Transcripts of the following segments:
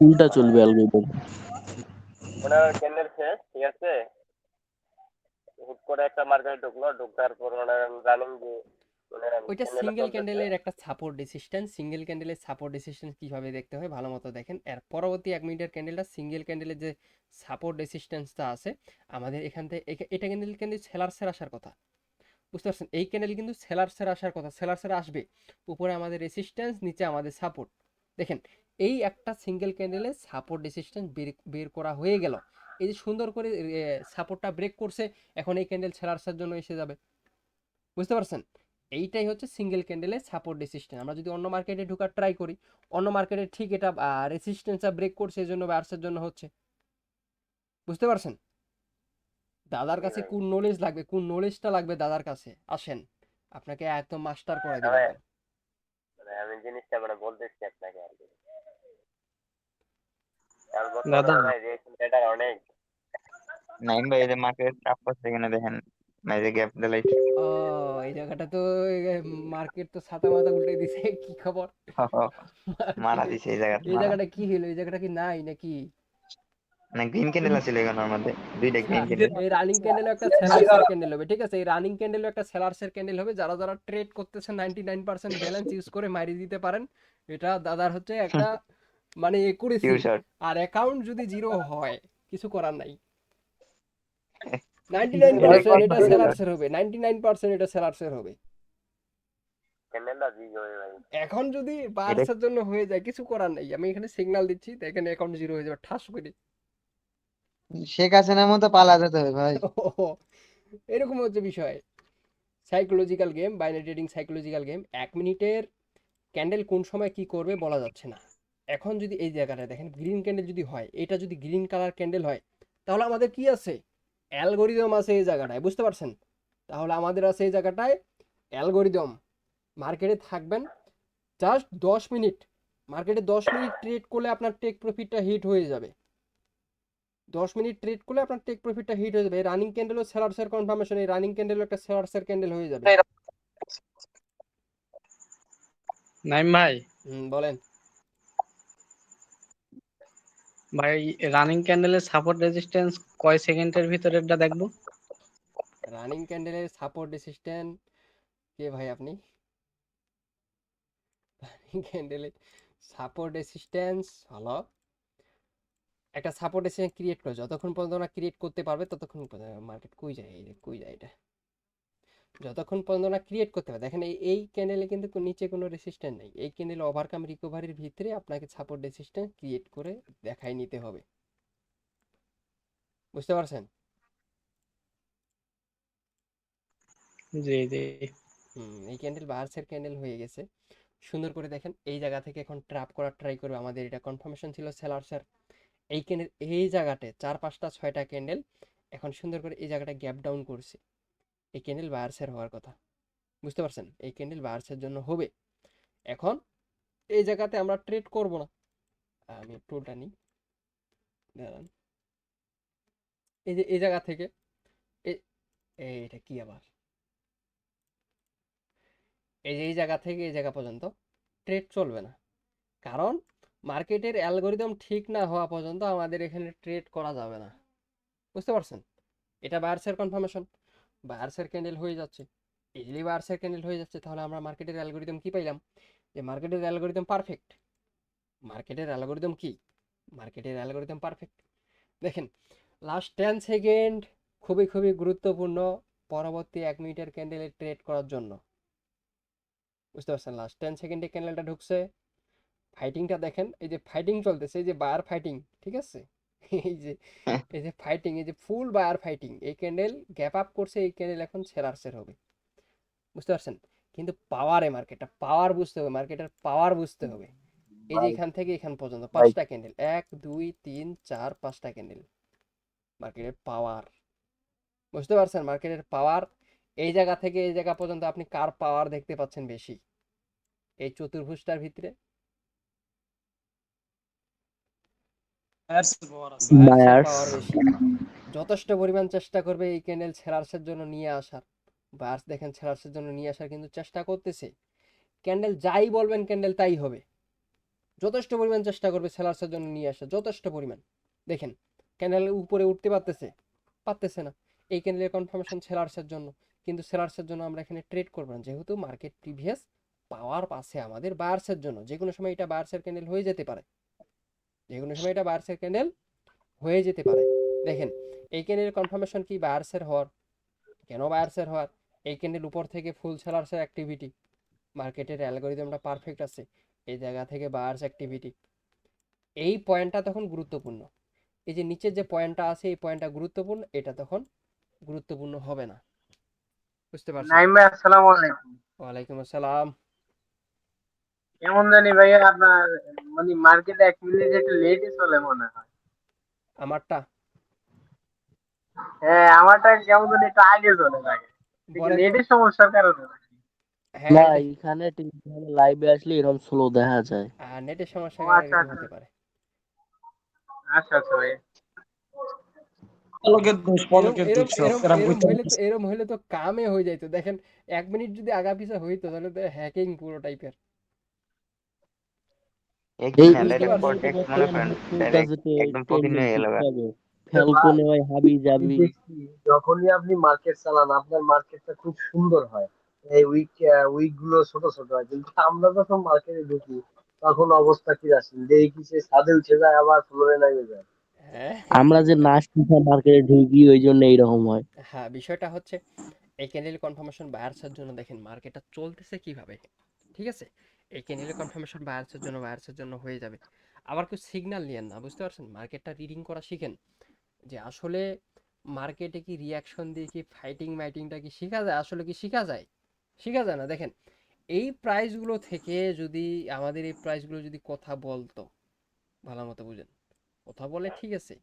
উল্টা চলবে অ্যালগরিদম হয় ক্যান্ডেল শেষ ঠিক আছে? হুট করে একটা মার্কেটে ঢুকলো ঢুকার পর হয় রানিং যে ওইটা সিঙ্গেল ক্যান্ডেলের একটা সাপোর্ট ডিসিস্টেন্স সিঙ্গেল ক্যান্ডেলের সাপোর্ট ডিসিস্টেন্স কীভাবে দেখতে হয় ভালো মতো দেখেন। এর পরবর্তী এক মিনিটের ক্যান্ডেলটা সিঙ্গেল ক্যান্ডেলের যে সাপোর্ট রেসিস্ট্যান্সটা আছে আমাদের এখান থেকে এটা ক্যান্ডেল কিন্তু সেলার্সের আসার কথা। বুঝতে পারছেন? এই ক্যান্ডেল কিন্তু সেলার্সের আসার কথা সেলার্সের আসবে। উপরে আমাদের রেসিস্ট্যান্স নিচে আমাদের সাপোর্ট দেখেন এই একটা সিঙ্গেল ক্যান্ডেলে সাপোর্ট রেসিস্ট্যান্স বের বের করা হয়ে গেল। এই যে সুন্দর করে সাপোর্টটা ব্রেক করছে এখন এই ক্যান্ডেল সেলার্সের জন্য এসে যাবে। বুঝতে পারছেন? এইটাই হচ্ছে সিঙ্গেল ক্যান্ডেলের সাপোর্ট রেসিস্ট্যান্স আমরা যদি অন্য মার্কেটে ঢোকার ট্রাই করি অন্য মার্কেটে ঠিক এটা রেসিস্ট্যান্সটা ব্রেক করছে এই জন্য বার্সের জন্য হচ্ছে। বুঝতে পারছেন? দাদার কাছে কোন নলেজ লাগবে কোন নলেজটা লাগবে দাদার কাছে। আসেন আপনাকে একদম মাস্টার করে দেবো। মানে আমি জিনিসটা মানে বলতেছি আপনাকে আর কি। দাদা। ভাই রিয়েকশন রেটার অনেক। নাইম ভাই এই যে মার্কেট চাপ করছে এখানে দেখেন এই গ্যাপ দিলাইছে ও এই জায়গাটা তো মার্কেট তো ছাতা মাথা উল্টে দিছে কি খবর? মারা দিছে এই জায়গাটা এই জায়গাটা কি হলো এই জায়গাটা কি নাই নাকি? না গ্রিন ক্যান্ডেল আছিল এখানের মধ্যে দুইটা গ্রিন ক্যান্ডেল এই রানিং ক্যান্ডেল একটা সেলার্সের ক্যান্ডেল হবে ঠিক আছে? এই রানিং ক্যান্ডেল একটা সেলার্সের ক্যান্ডেল হবে যারা যারা ট্রেড করতেছেন 99% ব্যালেন্স ইউজ করে মারি দিতে পারেন। এটা দাদার হচ্ছে একটা মানে একুরেসি আর অ্যাকাউন্ট যদি জিরো হয় কিছু করার নাই। 99% এটা সেলার্সের হবে। 99% এটা সেলার্সের হবে। ক্যান্ডেলটা জিগ হবে ভাই এখন যদি বার্সার জন্য হয়ে যায় কিছু করার নাই। আমি এখানে সিগন্যাল দিচ্ছি তো এখানে অ্যাকাউন্ট জিরো হয়ে যাবে। ঠাস করে। শেখ হাসিনার মতো পালা যেতে হবে ভাই। এরকম হচ্ছে বিষয়। Psychological game binary trading psychological game এক মিনিটের ক্যান্ডেল কোন সময় কি করবে বলা যাচ্ছে না। এখন যদি এই জায়গাটা দেখেন গ্রিন ক্যান্ডেল যদি হয় এটা যদি গ্রিন কালার ক্যান্ডেল হয় তাহলে আমাদের কি আছে? অ্যালগোরিদম আছে এই জায়গাটায় বুঝতে পারছেন? তাহলে আমাদের আছে এই জায়গাটায় অ্যালগোরিদম মার্কেটে থাকবেন জাস্ট দশ মিনিট। মার্কেটে দশ মিনিট ট্রেড করলে আপনার টেক প্রফিটটা হিট হয়ে যাবে। দশ মিনিট ট্রেড করলে আপনার টেক প্রফিটটা হিট হয়ে যাবে। রানিং ক্যান্ডেলও সেলার্সের কনফার্মেশন এই রানিং ক্যান্ডেলও একটা সেলার্সের ক্যান্ডেল হয়ে যাবে। নাইম ভাই। বলেন। ভাই রানিং ক্যান্ডেলের সাপোর্ট রেজিস্ট্যান্স কয় সেকেন্ডের ভিতরে এটা দেখব রানিং ক্যান্ডেলের সাপোর্ট রেসিস্ট্যান্ট কে ভাই আপনি? রানিং ক্যান্ডেলের সাপোর্ট রেসিস্ট্যান্স হলো একটা সাপোর্ট রেসিস্ট্যান্স ক্রিয়েট করে, যতক্ষণ পর্যন্ত না ক্রিয়েট করতে পারবে, ততক্ষণ মার্কেট কই যায় কই যায় এটা? যতক্ষণ পর্যন্ত না ক্রিয়েট করতে পারবে দেখেন এই ক্যান্ডেলে কিন্তু নিচে কোনো রেসিস্ট্যান্স নেই। এই ক্যান্ডেল ওভারকাম রিকভারির ভিতরে আপনাকে সাপোর্ট রেসিস্ট্যান্স ক্রিয়েট করে দেখাই নিতে হবে। বুঝতে পারছেন? জি জি। হুম এই ক্যান্ডেল বার্সের ক্যান্ডেল হয়ে গেছে। সুন্দর করে দেখেন এই জায়গা থেকে এখন ট্র্যাপ করার ট্রাই করবে। আমাদের এটা কনফার্মেশন ছিল সেলার্সের এই ক্যান্ডেল এই জায়গাতে চার পাঁচটা ছয়টা ক্যান্ডেল এখন সুন্দর করে এই জায়গাটা গ্যাপ ডাউন করছে। এই ক্যান্ডেল বায়ার্সের হওয়ার কথা। বুঝতে পারছেন? এই ক্যান্ডেল বায়ার্সের জন্য হবে। এখন এই জায়গাতে আমরা ট্রেড করব না। আমি টুলটা নিই। দাঁড়ান। এই যে, এই জায়গা থেকে এটা কি আবার? এই যে, এই জায়গা থেকে এই জায়গা পর্যন্ত ট্রেড চলবে না। কারণ মার্কেটের অ্যালগোরিদম ঠিক না হওয়া পর্যন্ত আমাদের এখানে ট্রেড করা যাবে না। বুঝতে পারছেন? এটা বায়ার্সের কনফার্মেশন বায়ার্সের ক্যান্ডেল হয়ে যাচ্ছে। ইজিলি বায়ার্সের ক্যান্ডেল হয়ে যাচ্ছে, তাহলে আমরা মার্কেটের অ্যালগোরিদম কি পাইলাম? যে মার্কেটের অ্যালগোরিদম পারফেক্ট মার্কেটের অ্যালগোরিদম কি? মার্কেটের অ্যালগোরিদম পারফেক্ট দেখেন লাস্ট টেন সেকেন্ড খুবই খুবই গুরুত্বপূর্ণ পরবর্তী এক মিনিটের ক্যান্ডেলে ট্রেড করার জন্য। বুঝতে পারছেন? লাস্ট টেন সেকেন্ডে ক্যান্ডেলটা ঢুকছে। ফাইটিংটা দেখেন, এই যে ফাইটিং চলতেছে, এই যে বায়ার ফাইটিং ঠিক আছে? এই যে এই যে ফাইটিং এই যে ফুল বায়ার ফাইটিং এই ক্যান্ডেল গ্যাপ আপ করছে এই ক্যান্ডেল এখন সেরার্সের হবে। বুঝতে পারছেন? কিন্তু পাওয়ারে মার্কেটটা পাওয়ার বুঝতে হবে মার্কেটের পাওয়ার বুঝতে হবে। এই যে এখান থেকে এখান পর্যন্ত পাঁচটা ক্যান্ডেল এক দুই তিন চার পাঁচটা ক্যান্ডেল মার্কেটের পাওয়ার বুঝতে পারছেন? মার্কেটের পাওয়ার এই জায়গা থেকে এই জায়গা পর্যন্ত আপনি কার পাওয়ার দেখতে পাচ্ছেন বেশি? এই চতুর্ভুজটার ভিতরে বায়ার্স পাওয়ার বেশি যথেষ্ট পরিমাণ চেষ্টা করবে এই ক্যান্ডেল সেলার্সের জন্য নিয়ে আসার। বার্স দেখেন সেলার্সের জন্য নিয়ে আসার কিন্তু চেষ্টা করতেছে। ক্যান্ডেল যাই বলবেন ক্যান্ডেল তাই হবে। যথেষ্ট পরিমাণ চেষ্টা করবে সেলার্সের জন্য নিয়ে আসা যথেষ্ট পরিমাণ। দেখেন ক্যানেলের উপরে উঠতে পারতেছে পারতেছে না। এই ক্যান্ডেলের কনফার্মেশন সেলার্সের জন্য। কিন্তু সেলার্সের জন্য আমরা এখানে ট্রেড করব না। যেহেতু মার্কেট প্রিভিয়াস পাওয়ার পাশে আমাদের বায়ার্সের জন্য। যে কোনো সময় এটা বায়ার্সের ক্যান্ডেল হয়ে যেতে পারে। যে কোনো সময় এটা বায়ার্সের ক্যান্ডেল হয়ে যেতে পারে। দেখেন এই ক্যান্ডেল কনফার্মেশন কি বায়ার্সের হওয়ার? কেন বায়ার্সের হওয়ার? এই ক্যান্ডেল উপর থেকে ফুল সেলার্সের অ্যাক্টিভিটি মার্কেটের অ্যালগোরিদমটা পারফেক্ট আছে। এই জায়গা থেকে বায়ার্স অ্যাক্টিভিটি এই পয়েন্টটা তখন গুরুত্বপূর্ণ। এই যে নিচের যে পয়েন্টটা আছে এই পয়েন্টটা গুরুত্বপূর্ণ এটা তখন গুরুত্বপূর্ণ হবে না। বুঝতে নাইম আসসালামু আলাইকুম। ওয়ালাইকুম আসসালাম। কেমন জানি ভাইয়া আপনার মানে মার্কেটে এক মিনিট একটু লেটই চলে মনে হয়। আমারটা? হ্যাঁ আমারটা কেমন জানি একটু আগে চলে লাগে বলেন লেটের সমস্যার কারণে। হ্যাঁ না এখানে লাইভে আসলে এরকম স্লো দেখা যায়। আহ, নেটের সমস্যা আচ্ছা, আচ্ছা। হতে পারে। আচ্ছা আচ্ছা ভাই এরম হইলে তো কামে হয়ে যাইতো। দেখেন এক মিনিট যদি আগা পিছা হইতো তাহলে তো হ্যাকিং পুরো টাইপের যখনই আপনি মার্কেট চালান আপনার মার্কেটটা খুব সুন্দর হয়। এই উইক উইকগুলো ছোট ছোট হয়। কিন্তু আমরা যখন মার্কেটে ঢুকি তখন অবস্থা কি আসেন দেখি সে ছাদে উঠে যায় আবার ফ্লোরে নেমে যায় হ্যাঁ আমরা যে নাচ মার্কেটে ঢুকি ওই জন্য এইরকম হয়। হ্যাঁ বিষয়টা হচ্ছে এই ক্যান্ডেল কনফার্মেশন বায়ার্সের জন্য দেখেন মার্কেটটা চলতেছে কীভাবে? ঠিক আছে? এই নিলে কনফার্মেশন বায়ার্সের জন্য বায়ার্সের জন্য হয়ে যাবে। আবার কেউ সিগন্যাল নিয়েন না, বুঝতে পারছেন? মার্কেটটা রিডিং করা শিখেন। যে আসলে মার্কেটে কি রিয়াকশন দিয়ে কি ফাইটিং মাইটিংটা কি শেখা যায়? আসলে কি শেখা যায়? শেখা যায় না। দেখেন, এই প্রাইসগুলো থেকে যদি আমাদের এই প্রাইসগুলো যদি কথা বলতো, ভালো মতো বুঝেন। কথা বলে ঠিক আছে।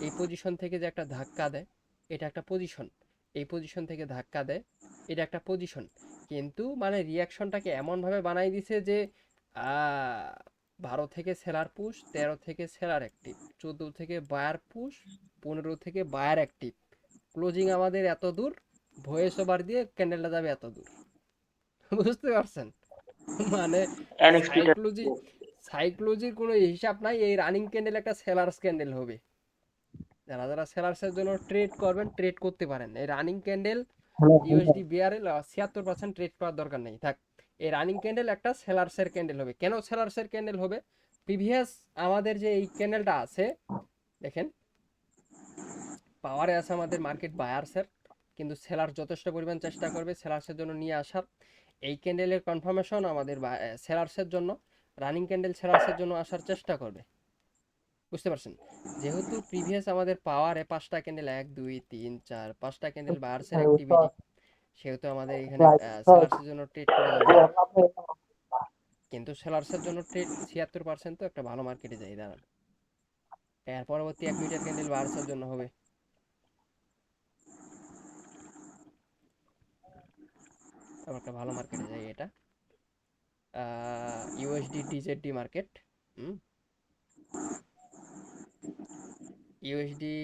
এই পজিশন থেকে যে একটা ধাক্কা দেয়, এটা একটা পজিশন এই পজিশন থেকে ধাক্কা দেয়, এটা একটা পজিশন কিন্তু মানে রিয়াকশনটাকে এমনভাবে বানাই দিছে যে আহ, বারো থেকে সেলার পুশ তেরো থেকে সেলার অ্যাক্টিভ চোদ্দ থেকে বায়ার পুশ পনেরো থেকে বায়ার অ্যাক্টিভ ক্লোজিং আমাদের এত দূর ভয়েস ওভার দিয়ে ক্যান্ডেলটা যাবে এত দূর। বুঝতে পারছেন? মানে সাইক্লোজি সাইক্লোজির কোনো হিসাব নাই এই রানিং ক্যান্ডেল একটা সেলার্স ক্যান্ডেল হবে। যারা যারা সেলার্সের জন্য ট্রেড করবেন ট্রেড করতে পারেন। এই রানিং ক্যান্ডেল ইউএসডি বিআরএল ছিয়াত্তর পার্সেন্ট ট্রেড করার দরকার নেই। থাক এই রানিং ক্যান্ডেল একটা ক্যান্ডেল হবে। কেন ক্যান্ডেল হবে? প্রিভিয়াস আমাদের যে এই ক্যান্ডেলটা আছে, দেখেন পাওয়ারে আছে আমাদের মার্কেট বায়ার্সের কিন্তু সেলার যথেষ্ট পরিমাণ চেষ্টা করবে সেলার্সের জন্য নিয়ে আসার। এই ক্যান্ডেলের কনফার্মেশন আমাদের সেলার্সের জন্য রানিং ক্যান্ডেল সেলার্সের জন্য আসার চেষ্টা করবে। বুঝতে পারছেন? যেহেতু প্রিভিয়াস আমাদের পাওয়ারে পাঁচটা ক্যান্ডেল এক দুই তিন চার পাঁচটা ক্যান্ডেল বায়ার্সের অ্যাক্টিভিটি সেহেতু আমাদের এখানে সেলার্সের জন্য ট্রেড করা যাবে। কিন্তু সেলার্সের জন্য ট্রেড ছিয়াত্তর পার্সেন্ট তো একটা ভালো মার্কেটে যাই দাঁড়ান। এর পরবর্তী এক মিটার ক্যান্ডেল বায়ার্সের জন্য হবে। একটা ভালো মার্কেটে যাই এটা। ইউএসডি ডিজেডডি মার্কেট হুম। ইউএসডি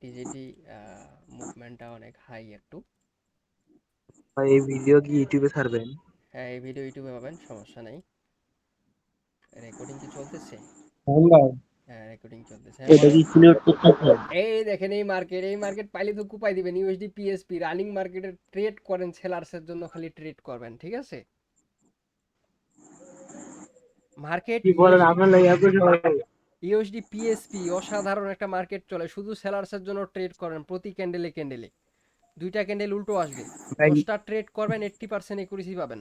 ডিজেডি মুভমেন্টটা অনেক হাই একটু ভাই এই ভিডিও কি ইউটিউবে ছাড়বেন? হ্যাঁ এই ভিডিও ইউটিউবে পাবেন সমস্যা নাই। রেকর্ডিং কি চলতেছে। হ্যাঁ রেকর্ডিং চলতেছে। এটা কি সিলেক্ট করতেছে এই দেখেন এই মার্কেট এই মার্কেট পাইলে তো কুপাই দিবেন। ইউএসডি পিএসপি রানিং মার্কেটে ট্রেড করেন সেলার্সের জন্য খালি ট্রেড করবেন ঠিক আছে? মার্কেট কি বলেন আপনার লাগে। ইউএসডি পিএসপি অসাধারণ একটা মার্কেট চলে। শুধু সেলার্সের জন্য ট্রেড করেন প্রতি ক্যান্ডেলে ক্যান্ডেলে দুইটা ক্যান্ডেল উল্টো আসবে। দশটা ট্রেড করবেন এইট্টি পার্সেন্ট একুরেসি পাবেন।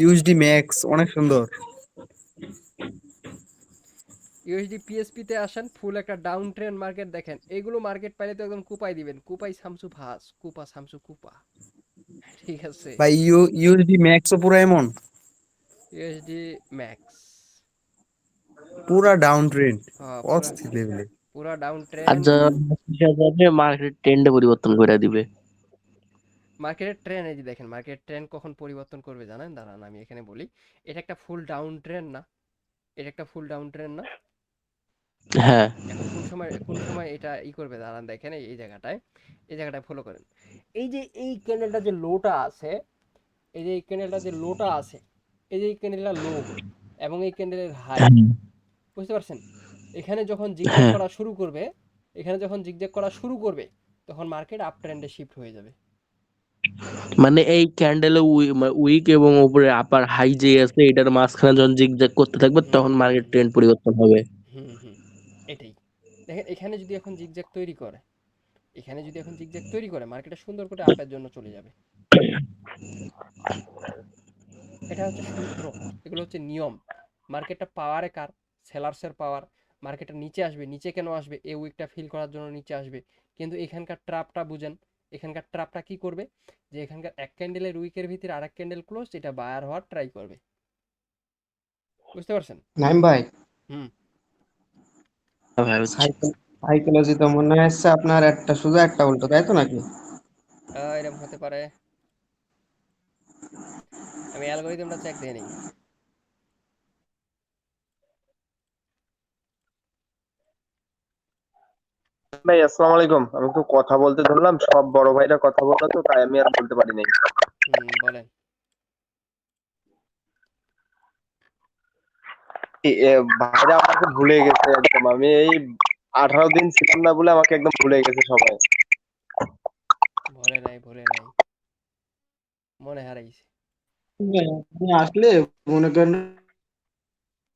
ইউএসডি ম্যাক্স অনেক সুন্দর। ইউএসডি পিএসপি তে আসেন ফুল একটা ডাউন ট্রেন্ড মার্কেট দেখেন। এগুলো মার্কেট পাইলে তো একদম কুপাই দিবেন। কুপাই সামসু ভাস কুপা সামসু কুপা। ঠিক আছে। ভাই ইউ ইউএসডি ম্যাক্সও পুরো এমন? ইউএসডি ম্যাক্স পুরা ডাউন ট্রেন্ড অস্থির লেভেলে পুরা ডাউন ট্রেন্ড যারা যাবে মার্কেট ট্রেন্ডে পরিবর্তন করে দিবে। মার্কেটের ট্রেন্ড এই যে দেখেন মার্কেট ট্রেন্ড কখন পরিবর্তন করবে জানেন? দাঁড়ান আমি এখানে বলি এটা একটা ফুল ডাউন ট্রেন্ড না। এটা একটা ফুল ডাউন ট্রেন্ড না। হ্যাঁ। কোন সময় কোন সময় এটা ই করবে? দাঁড়ান দেখেন এই জায়গাটায় এই জায়গাটায় ফলো করেন। এই যে এই ক্যান্ডেলটা যে লোটা আছে এই যে এই ক্যান্ডেলটা যে লোটা আছে এই যে এই ক্যান্ডেলটা লো এবং এই ক্যান্ডেলের হাই হ্যাঁ। বুঝতে পারছেন? এখানে যখন জিগজ্যাগ হ্যাঁ। করা শুরু করবে এখানে যখন জিগজ্যাগ করা শুরু করবে তখন মার্কেট আপ ট্রেন্ডে শিফট হয়ে যাবে। মানে এই ক্যান্ডেলে উইক এবং উপরে আপার হাই যে আছে এটার মাঝখানে যখন জিগজ্যাগ করতে থাকবে তখন মার্কেট ট্রেন্ড পরিবর্তন হবে। এটাই। দেখেন এখানে যদি এখন জিগজ্যাগ তৈরি করে এখানে যদি এখন জিগজ্যাগ তৈরি করে মার্কেটে সুন্দর করে আপের জন্য চলে যাবে। এটা হচ্ছে সূত্র এগুলো হচ্ছে নিয়ম। মার্কেটটা পাওয়ারে কার? সেলার্সের পাওয়ার মার্কেটটা নিচে আসবে নিচে কেন আসবে এই উইকটা ফিল করার জন্য নিচে আসবে। কিন্তু এখানকার ট্রাপটা বুঝেন এখানকার ট্রাপটা কি করবে? যে এখানকার এক ক্যান্ডেলের উইকের ভিতরে আরেক ক্যান্ডেল ক্লোজ এটা বায়ার হওয়ার ট্রাই করবে। বুঝতে পারছেন? নাইম ভাই। হচ্ছে। সাইকোলজি তো মনে হচ্ছে আপনার একটা সোজা একটা উল্টো তাই তো নাকি? এরকম হতে পারে। আমি অ্যালগরিদমটা চেক দিয়ে নিই। ভাই আসসালামু আলাইকুম। আমি তো কথা বলতে ধরলাম সব বড় ভাইরা কথা বলল তো তাই আমি আর বলতে পারি নাই। বলেন। ভাইরা আমাকে ভুলে গেছে একদম আমি এই আঠারো দিন ছিলাম না বলে আমাকে একদম ভুলে গেছে সবাই। ভুলে নাই ভুলে নাই। মনে হারাইছে। আপনি আসলে মনে করেন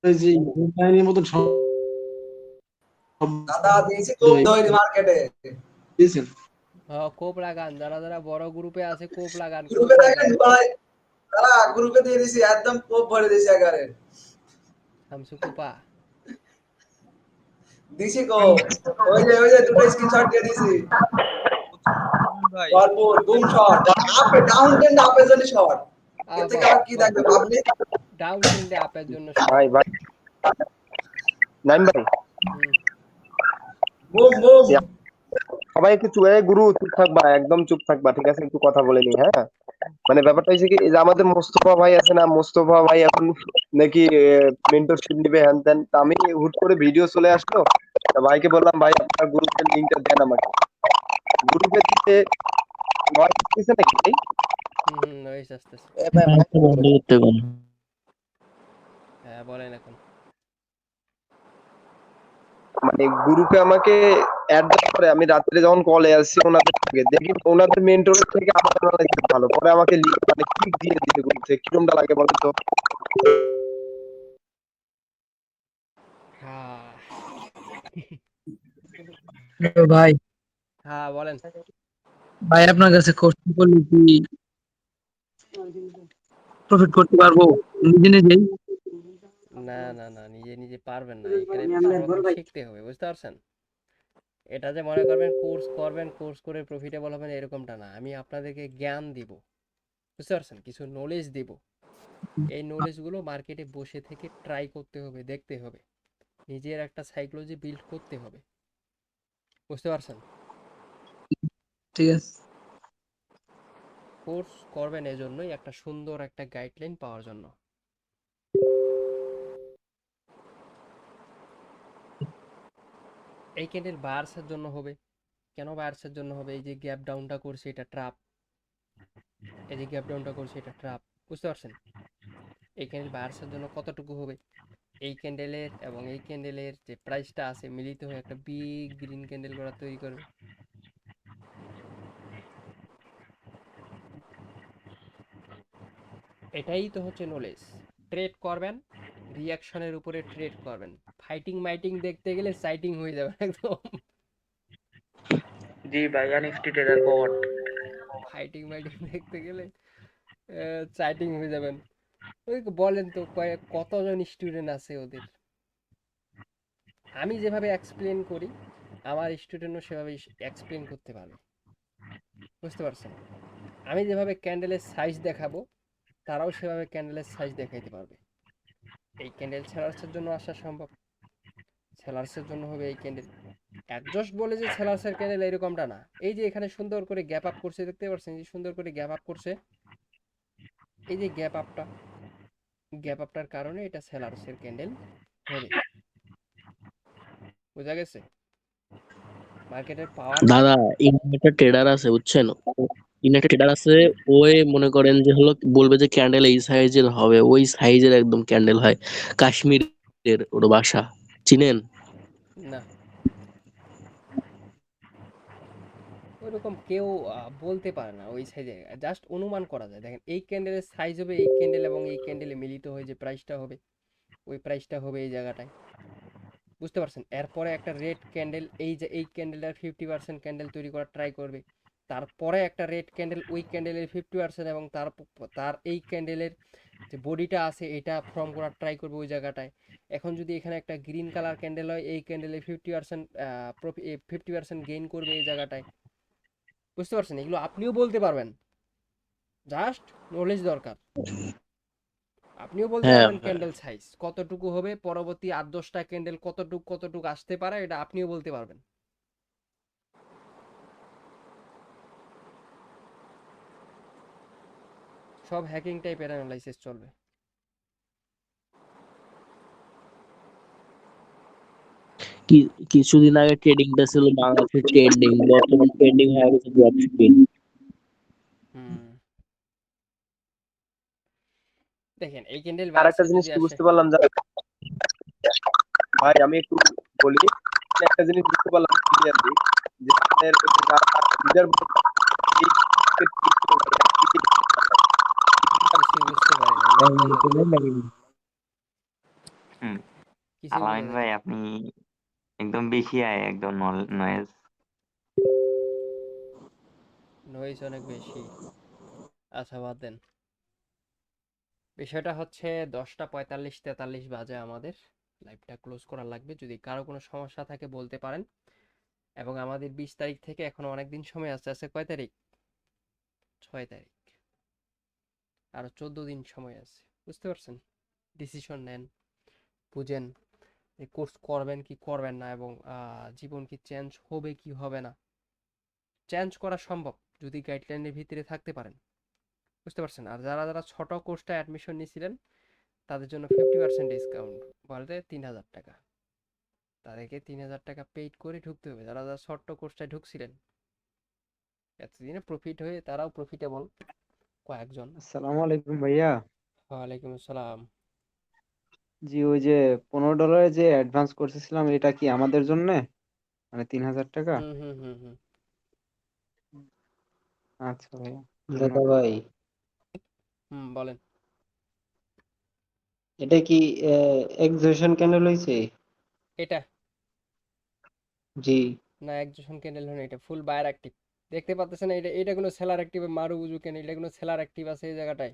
ওই যে মতন দাদা দিয়েছি কোপ দইনি মার্কেটে দিয়েছেন হ্যাঁ কোপ লাগান যারা যারা বড় গ্রুপে আছে কোপ লাগান কোপ গ্রুপে দেখেন লাগান ভাই দাদা গ্রুপে দিয়ে দিছি একদম কোপ ভরে দিছি এগারে শামসু কোপা দিছি কোপ ওই যে ওই যে দুটো স্ক্রিনশট দিয়ে দিছি ভরপুর বুম শট আপে ডাউন টেন্ড আপে জন্য শট এর থেকে আর কি দেখবে আপনি ডাউন ট্রেন্ডে আপের জন্য ভাই ভাই নাইম ভাই বুম বুম সবাই একটু চুপ গুরু চুপ থাকবা একদম চুপ থাকবা ঠিক আছে? একটু কথা বলে নি হ্যাঁ? মানে ব্যাপারটা হচ্ছে কি যে আমাদের মোস্তফা ভাই আছে না মোস্তফা ভাই এখন নাকি মেন্টরশিপ নিবে হ্যান ত্যান। আমি হুট করে ভিডিও চলে আসলো ভাইকে বললাম ভাই আপনার গ্রুপের লিঙ্কটা দেন আমাকে। গ্রুপে দিতে ভয় করতেছে নাকি ভাই? হুম আসতেছে। হ্যাঁ বলেন এখন। মানে গ্রুপে আমাকে অ্যাড করে। আমি রাত্রে যখন কলে আসছি ওনাদের থেকে দেখি ওনাদের মেন্টরের থেকে আমার নলেজ ভালো। পরে আমাকে মানে ক্লিক দিয়ে দিতে গ্রুপ থেকে। কিরমটা লাগে বলো তো হ্যাঁ। ভাই। হ্যাঁ বলেন। ভাই আপনার কাছে কোশ্চেন করলে কি প্রফিট করতে পারব? নিজে নিজেই? না না না নিজে নিজে পারবেন না। এখানে শিখতে হবে বুঝতে পারছেন? এটা যে মনে করবেন কোর্স করবেন কোর্স করে প্রফিটেবল হবেন এরকমটা না। আমি আপনাদেরকে জ্ঞান দিব বুঝতে পারছেন? কিছু নলেজ দিব। এই নলেজগুলো মার্কেটে বসে থেকে ট্রাই করতে হবে দেখতে হবে। নিজের একটা সাইকোলজি বিল্ড করতে হবে। বুঝতে পারছেন? ঠিক আছে। কোর্স করবেন এজন্যই একটা সুন্দর একটা গাইডলাইন পাওয়ার জন্য। এই ক্যান্ডেল বায়ার্সের জন্য হবে। কেন বায়ার্সের জন্য হবে? এই যে গ্যাপ ডাউনটা করছে, এটা ট্রাপ এই যে গ্যাপ ডাউনটা করছে, এটা ট্রাপ বুঝতে পারছেন? এই ক্যান্ডেল বায়ার্সের জন্য কতটুকু হবে? এই ক্যান্ডেলের এবং এই ক্যান্ডেলের যে প্রাইসটা আছে, মিলিত হয়ে একটা বিগ গ্রিন ক্যান্ডেল করা তৈরি করবে। এটাই তো হচ্ছে নলেজ ট্রেড করবেন রিয়াকশনের উপরে ট্রেড করবেন। ফাইটিং মাইটিং দেখতে গেলে সাইটিং হয়ে যাবে একদম। জি ভাই এনএফটি ট্রেডার বট ফাইটিং মাইটিং দেখতে গেলে সাইটিং হয়ে যাবেন। ওই বলেন তো কয়েক কতজন স্টুডেন্ট আছে ওদের? আমি যেভাবে এক্সপ্লেন করি আমার স্টুডেন্টও সেভাবে এক্সপ্লেন করতে পারবে। বুঝতে পারছেন? আমি যেভাবে ক্যান্ডেলের সাইজ দেখাবো তারাও সেভাবে ক্যান্ডেলের সাইজ দেখাইতে পারবে। এই ক্যান্ডেল সেলার্সের জন্য আসা সম্ভব। সেলার্সের জন্য হবে এই ক্যান্ডেল অ্যাডজাস্ট বলে যে সেলার্সের ক্যান্ডেল এরকমটা না। এই যে এখানে সুন্দর করে গ্যাপ আপ করছে, দেখতে পাচ্ছেন যে সুন্দর করে গ্যাপ আপ করছে। এই যে গ্যাপ আপটা গ্যাপ আপটার কারণে এটা সেলার্সের ক্যান্ডেল হবে। বোঝা গেছে? মার্কেটের পাওয়ার দাদা একটা ট্রেডার আছে, বুঝছেন? একটা ট্রেডার আছে, ওই মনে করেন যে হলো বলবে যে ক্যান্ডেল এই সাইজের হবে, ওই সাইজের একদম ক্যান্ডেল হয়। কাশ্মীরের ওর বাসা, চিনেন? না। ওইরকম কেউ বলতে পারে না ওই সাইজে জাস্ট অনুমান করা যায়। দেখেন, এই ক্যান্ডেলের সাইজ হবে, এই ক্যান্ডেল এবং এই ক্যান্ডেলে মিলিত হয়ে যে প্রাইসটা হবে, ওই প্রাইসটা হবে এই জায়গাটায়। বুঝতে পারছেন? এরপরে একটা রেড ক্যান্ডেল এই যে, এই ক্যান্ডেলটার ফিফটি পার্সেন্ট ক্যান্ডেল তৈরি করার ট্রাই করবে। তারপরে একটা রেড ক্যান্ডেল ওই ক্যান্ডেলের ফিফটি পার্সেন্ট এবং তার তার এই ক্যান্ডেলের যে বডিটা আছে এটা ফর্ম করার ট্রাই করবে ওই জায়গাটায়। এখন যদি এখানে একটা গ্রিন কালার ক্যান্ডেল হয় এই ক্যান্ডেলে fifty percent fifty percent gain করবে এই জায়গাটায়। বুঝতে পারছেন? এগুলো আপনিও বলতে পারবেন। জাস্ট নলেজ দরকার। আপনিও বলতে হ্যাঁ, পারবেন। ক্যান্ডেল সাইজ কতটুকু হবে পরবর্তী আট দশটা ক্যান্ডেল কতটুকু কতটুকু আসতে পারে এটা আপনিও বলতে পারবেন। সব হ্যাকিং টাইপের অ্যানালাইসিস চলবে কিছুদিন আগে ট্রেডিংটা ছিল বাংলাদেশের ট্রেন্ডিং বর্তমান ট্রেন্ডিং হয়ে গেছে ড্রপ শিপিং দেখেন এই ক্যান্ডেল আর একটা জিনিস বুঝতে পারলাম জানেন? ভাই আমি একটু বলি একটা জিনিস বুঝতে পারলাম যে আপনাদের যারা leader board এই কিছুই বুঝতে পারি না হুম কিছুই আলামিন ভাই আপনি একদম বেশি আয় একদম নয়েজ নয়েজ অনেক বেশি। আচ্ছা বাদ দেন। বিষয়টা হচ্ছে দশটা পঁয়তাল্লিশ তেতাল্লিশ বাজে আমাদের। লাইভটা ক্লোজ করা লাগবে। যদি কারও কোনো সমস্যা থাকে বলতে পারেন। এবং আমাদের বিশ তারিখ থেকে এখনও অনেক দিন সময় আছে। আছে কয় তারিখ? ছয় তারিখ। আরও চোদ্দ দিন সময় আছে। বুঝতে পারছেন? ডিসিশন নেন, বুঝেন যে কোর্স করবেন কি করবেন না এবং জীবন কি চেঞ্জ হবে কি হবে না। চেঞ্জ করা সম্ভব যদি গাইডলাইনের ভিতরে থাকতে পারেন। বুঝতে পারছেন? আর যারা যারা ছোট কোর্সটা অ্যাডমিশন নিয়েছিলেন তাদের জন্য ফিফটি পার্সেন্ট ডিসকাউন্ট বলতে তিন হাজার টাকা। তাদেরকে তিন হাজার টাকা পেইড করে ঢুকতে হবে। যারা যারা ছোট্ট কোর্সটায় ঢুকছিলেন, এতদিনে প্রফিট হয়ে তারাও প্রফিটেবল কয়েকজন। আসসালামু আলাইকুম ভাইয়া। ওয়ালাইকুম আসসালাম। জি ওই যে পনেরো ডলারে যে অ্যাডভান্স করতেছিলাম এটা কি আমাদের জন্য? মানে তিন হাজার টাকা? হুম হুম হুম হুম। আচ্ছা ভাইয়া দাদা ভাই। হুম বলেন। এটা কি এক্সিবিশন ক্যান্ডেল হয়েছে এটা। জি। না একজন ক্যান্ডেল হলো না, এটা ফুল বায়ার অ্যাক্টিভ দেখতে পাচ্ছেন না এটা এটা কোনো সেলার অ্যাক্টিভ মারু বুঝু ক্যান্ডেল এটা কোনো সেলার অ্যাক্টিভ আছে এই জায়গাটায়?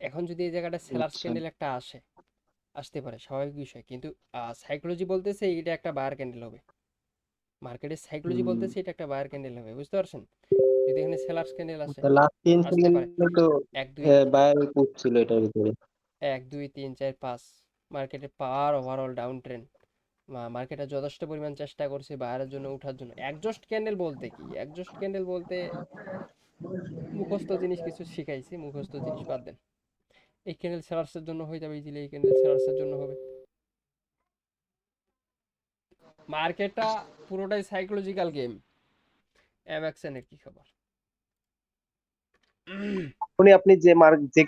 এখন যদি এই জায়গাটা সেলার। ক্যান্ডেল একটা আসে আসতে পারে স্বাভাবিক বিষয়। কিন্তু সাইকোলজি বলতেছে এটা একটা বায়ার ক্যান্ডেল হবে। মার্কেটের সাইকোলজি বলতেছে এটা একটা বায়ার ক্যান্ডেল হবে বুঝতে পারছেন? যদি এখানে সেলার্স ক্যান্ডেল আসে লাস্ট তিন পারে। তো এক দুই বাইরে পুট ছিল এটার ভিতরে। এক দুই তিন চার পাঁচ মার্কেটের পাওয়ার ওভারঅল ডাউন ট্রেন্ড মার্কেটে যথেষ্ট পরিমাণ চেষ্টা করছে বাইরের জন্য ওঠার জন্য একজস্ট ক্যান্ডেল বলতে কি একজস্ট ক্যান্ডেল বলতে মুখস্থ জিনিস কিছু শিখাইছি মুখস্থ জিনিস বাদ দেন এই ক্যান্ডেল সেলার্সের জন্য হয়ে যাবে ইজিলি এই ক্যান্ডেল সেলার্সের জন্য হবে মার্কেটটা পুরোটাই সাইকোলজিক্যাল গেম এমএক্সএন এর কি খবর উনি আপনি যে মার্ক যে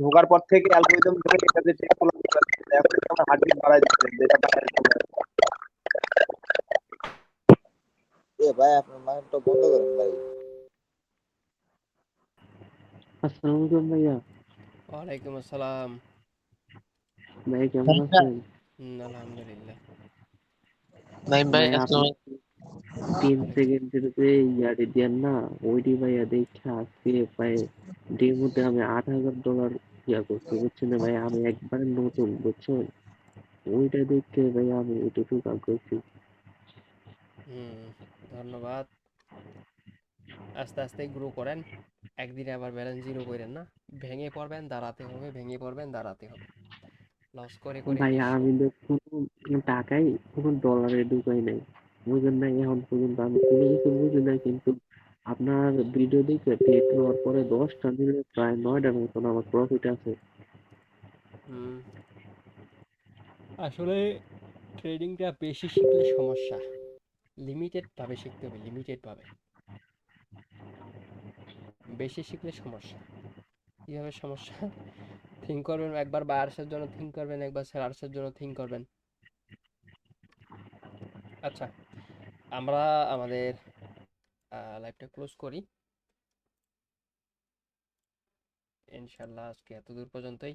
ঢোকার পর থেকে অ্যালগরিদম ধরে এটা যে check করলাম, এখন আমার হার্ট বিট বাড়াই দিচ্ছে যেটা বাড়াই দিচ্ছে। এ ভাই আপনার মাইন্ডটা বন্ধ করেন ভাই আসসালামু আলাইকুম ভাইয়া ওয়ালাইকুম আসসালাম ভাই কেমন আছেন হুম, আলহামদুলিল্লাহ নাইম ভাই ভাই আপনি তিন সেকেন্ডের যে ইয়ারে দেন না ওইটি ভাইয়া দেখে আজকে ভাই ডেমোতে আমি আট হাজার ডলার ইয়া করছি বুঝছেন না ভাই? আমি একবারে নতুন বুঝছেন? ওইটা দেখে ভাই আমি এটুকু কাজ করছি। ধন্যবাদ। আস্তে আস্তে গ্রো করেন। একদিনে আবার ব্যালেন্স জিরো করেন না? ভেঙে পড়বেন দাঁড়াতে হবে ভেঙে পড়বেন দাঁড়াতে হবে। লস করে করে ভাই আমি তো কোনো টাকাই কোনো ডলারে ঢুকাই নাই। বুঝেন না এখন পর্যন্ত আমি কোনো কিছু বুঝি না কিন্তু আপনার ভিডিও দেখে টেট হওয়ার পরে দশটা দিলে প্রায় নয়টার মতন আমার প্রফিট আছে। আসলে ট্রেডিংটা বেশি শিখলে সমস্যা। লিমিটেড ভাবে শিখতে হবে লিমিটেড ভাবে। বেশি শিখলে সমস্যা। কীভাবে সমস্যা? থিঙ্ক করবেন, একবার বায়ার্সের জন্য থিঙ্ক করবেন, একবার সেলার্সের জন্য থিঙ্ক করবেন। আচ্ছা আমরা আমাদের লাইভটা ক্লোজ করি। ইনশাল্লাহ আজকে এতদূর পর্যন্তই।